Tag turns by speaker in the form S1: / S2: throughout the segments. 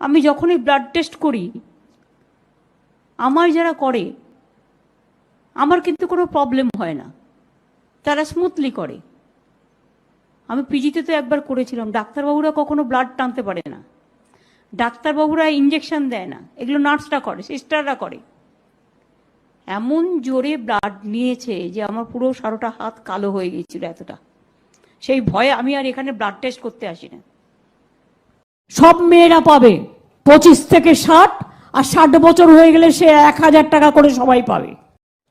S1: আমি যখনই blood test করি আমার যারা করে, আমার কিন্তু কোনো প্রবলেম হয় না। তারা স্মুথলি করে। আমি পিজিতে তো একবার করেছিলাম, ডাক্তারবাবুরা কখনো ব্লাড টানতে পারে না। ডাক্তারবাবুরা ইঞ্জেকশন দেয় না, এগুলো নার্সরা করে সিস্টাররা করে। এমন জোরে ব্লাড নিয়েছে যে আমার পুরো সারোটা হাত কালো হয়ে গিয়েছিল এতটা। সেই ভয়ে আমি আর এখানে ব্লাড টেস্ট করতে আসি না
S2: সব মেয়েরা পাবে পঁচিশ থেকে ষাট, আর ষাট বছর হয়ে গেলে সে এক হাজার টাকা করে সবাই পাবে।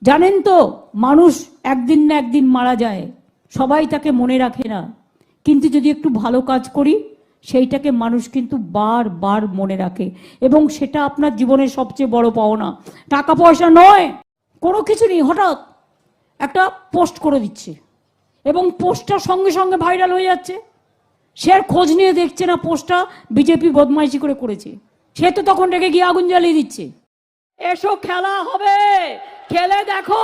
S2: জানেন তো, মানুষ একদিন না একদিন মারা যায়, সবাই তাকে মনে রাখে না। কিন্তু যদি একটু ভালো কাজ করি, সেইটাকে মানুষ কিন্তু বারবার মনে রাখে। এবং সেটা আপনার জীবনের সবচেয়ে বড় পাওনা। টাকা পয়সা নয়, কোনো কিছু নেই, হঠাৎ একটা পোস্ট করে দিচ্ছে। এবং পোস্টটা সঙ্গে সঙ্গে ভাইরাল হয়ে যাচ্ছে। সে খোঁজ নিয়ে দেখছে না পোস্টটা বিজেপি বদমাইশি করে করেছে সে তো তখন রেগে গিয়ে আগুন জ্বালিয়ে দিচ্ছে এসো খেলা হবে খেলে দেখো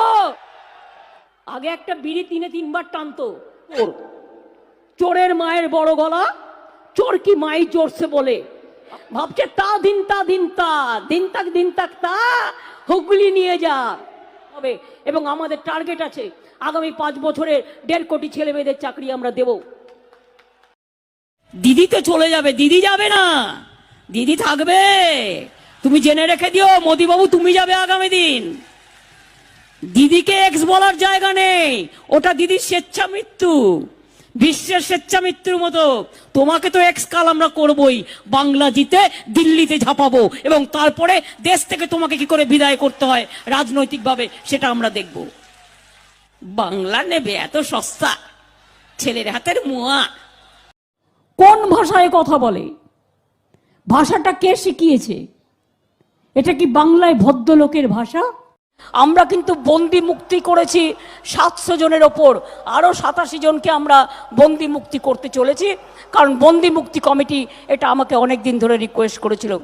S2: আগে একটা বিড়ি তিনে তিনবার টানতো চোর চোরের মায়ের বড় গলা চোর কি মাই চড়ছে বলে ভাবছে তা দিন তা দিন তা দিন তাক দিন তাক তা হুগলি নিয়ে যা হবে এবং আমাদের টার্গেট আছে আগামী পাঁচ বছরের দেড় কোটি ছেলে মেয়েদের চাকরি আমরা দেবো দিদি তো চলে যাবে, দিদি যাবে না। দিদি থাকবে। তুমি জেনে রেখে দিও, মোদিবাবু তুমি যাবে আগামী দিন। দিদিকে এক্স বলার জায়গা নেই। ওটা দিদির স্বেচ্ছা মৃত্যু বিশ্বের স্বেচ্ছা মৃত্যুর মতো। তোমাকে তো এক্স কাল আমরা করবই। বাংলা জিতে দিল্লিতে ঝাঁপাবো এবং তারপরে দেশ থেকে তোমাকে কি করে বিদায় করতে হয়? রাজনৈতিকভাবে সেটা আমরা দেখব। বাংলা নেবে এত সস্তা। ছেলের হাতের মুয়া। কোন ভাষায় কথা বলে? ভাষাটা কে শিখিয়েছে? এটা কি বাংলায় ভদ্রলোকের ভাষা? আমরা কিন্তু বন্দি মুক্তি করেছি সাতশো জনের ওপর। আরও সাতাশি জনকে আমরা বন্দি মুক্তি করতে চলেছি। কারণ বন্দি মুক্তি কমিটি এটা আমাকে অনেক দিন ধরে রিকোয়েস্ট করেছিল।